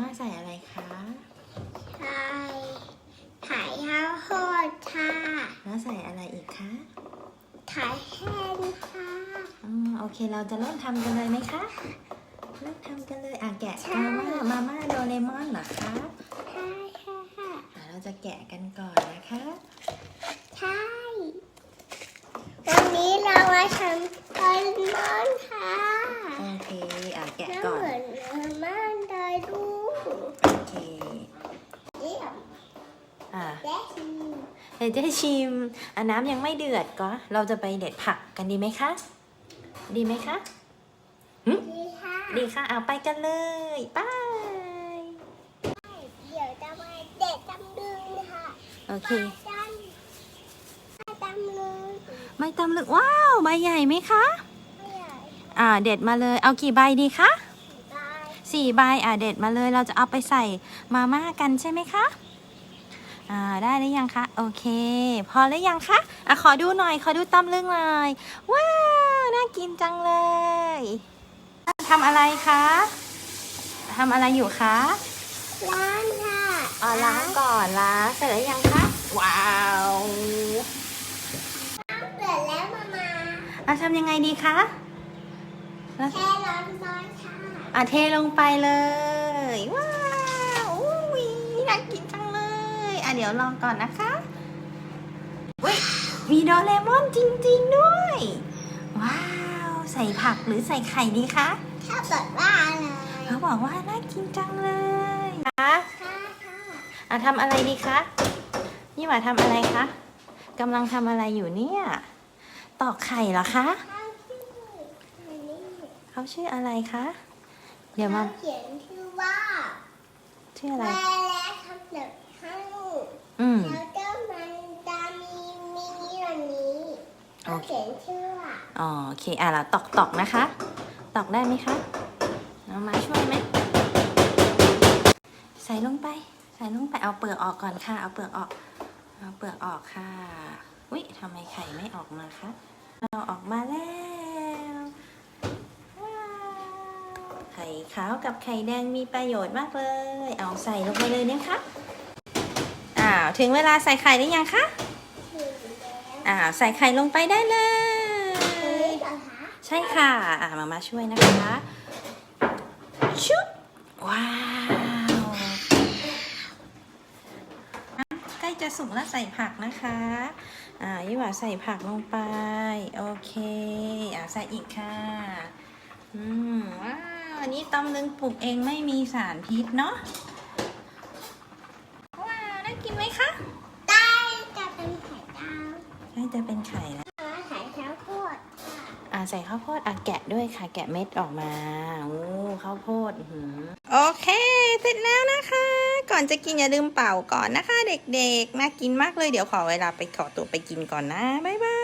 ม่าใส่อะไรคะใส่ไข่ข้าวโพดค่ะแล้วใส่อะไรอีกคะไข่แห้งค่ะอ๋อโอเคเราจะเริ่มทำกันเลยไหมคะเริ่มทำกันเลยอะแกะมาม่ามาม่าโดเรมอนเหรอคะใช่ค่ะอะเราจะแกะกันก่อนนะคะ ใช่ วันนี้เรามาทำ อะแย่ชิมเดี๋ยวจะชิมอะน้ำยังไม่เดือดก็เราจะไปเด็ดผักกันดีไหมคะ ดีไหมคะดีค่ะดีค่ะเอาไปกันเลยไป้ายเดี๋ยวจะมาเด็ดตำลึงค่ะโอเคปลาจันปลาตำลึงไม่ตำลึกว้าวใบใหญ่ไหมคะไม่ใหญ่อ่าเด็ดมาเลยเอากี่ใบดีคะปลาสี่ใบอ่าเด็ดมาเลยเราจะเอาไปใส่มาม่ากันใช่ไหมคะ อ่าได้หรือยังคะโอเค พอหรือยังคะอะขอดูหน่อยขอดูตำลึงหน่อยว้าวน่ากินจังเลยทำอะไรคะทำอะไรอยู่คะล้างค่ะอ๋อล้างก่อนล้างเสร็จแล้วยังคะว้าวเปิดแล้วมามาอะทำยังไงดีคะแล้วแค่ร้อนร้อนๆค่ะอะเทลงไปเลยว้าว ดี๋ยวลองก่อนนะคะอุ้ยมีโดเรมอนจริง ๆ ด้วย ว้าว ใส่ผักหรือใส่ไข่ดีคะถ้าเปิดว่าอะไรเขาบอกว่าน่ากินจังเลยคะค่ะค่ะอะทำอะไรดีคะนี่หว่าทำอะไรคะกำลังทำอะไรอยู่เนี่ยตอกไข่เหรอคะข้าวชื่ออันนี้เขาชื่ออะไรคะ เดี๋ยวมาเขาเขียนชื่อว่าชื่ออะไรแม่และคำเด็กให้ อืม แล้วก็มันจะมีมินิวันนี้เขาเขียนชื่อว่าอ๋อโอเค อะเราตอกตอกนะคะ ตอกได้ไหมคะเอามาช่วยไหม ใส่ลงไป ใส่ลงไป เอาเปลือกออกก่อนค่ะ เอาเปลือกออก เอาเปลือกออกค่ะ อุ้ยทำไมไข่ไม่ออกมาคะเอาออกมาแล้ว ว้าว ไข่ขาวกับไข่แดงมีประโยชน์มากเลย เอาใส่ลงไปเลยนะคะ อ้าวถึงเวลาใส่ไข่หรือยังคะชื่อแล้วอ้าวใส่ไข่ลงไปได้เลยนี้เหรอคะใช่ค่ะอะมามาช่วยนะคะชุบว้าวใกล้จะสุกแล้วใส่ผักนะคะอ่ายี่หว่าใส่ผักลงไป โอเคอะใส่อีกค่ะอืมว้าวอันนี้ตำลึงปลูกเองไม่มีสารพิษเนาะ น่ากินไหมคะ ได้จะเป็นไข่ดาวใช่จะเป็นไข่แล้วเอาไข่ข้าวโพดค่ะอ่าใส่ข้าวโพดอะแกะด้วยค่ะ แกะเม็ดออกมาโอ้ข้าวโพดอื้อหือโอเค เสร็จแล้วนะคะ ก่อนจะกินอย่าลืมเป่าก่อนนะคะ เด็กๆ น่ากินมากเลยเดี๋ยวขอเวลาไปขอตัวไปกินก่อนนะ บ๊ายบาย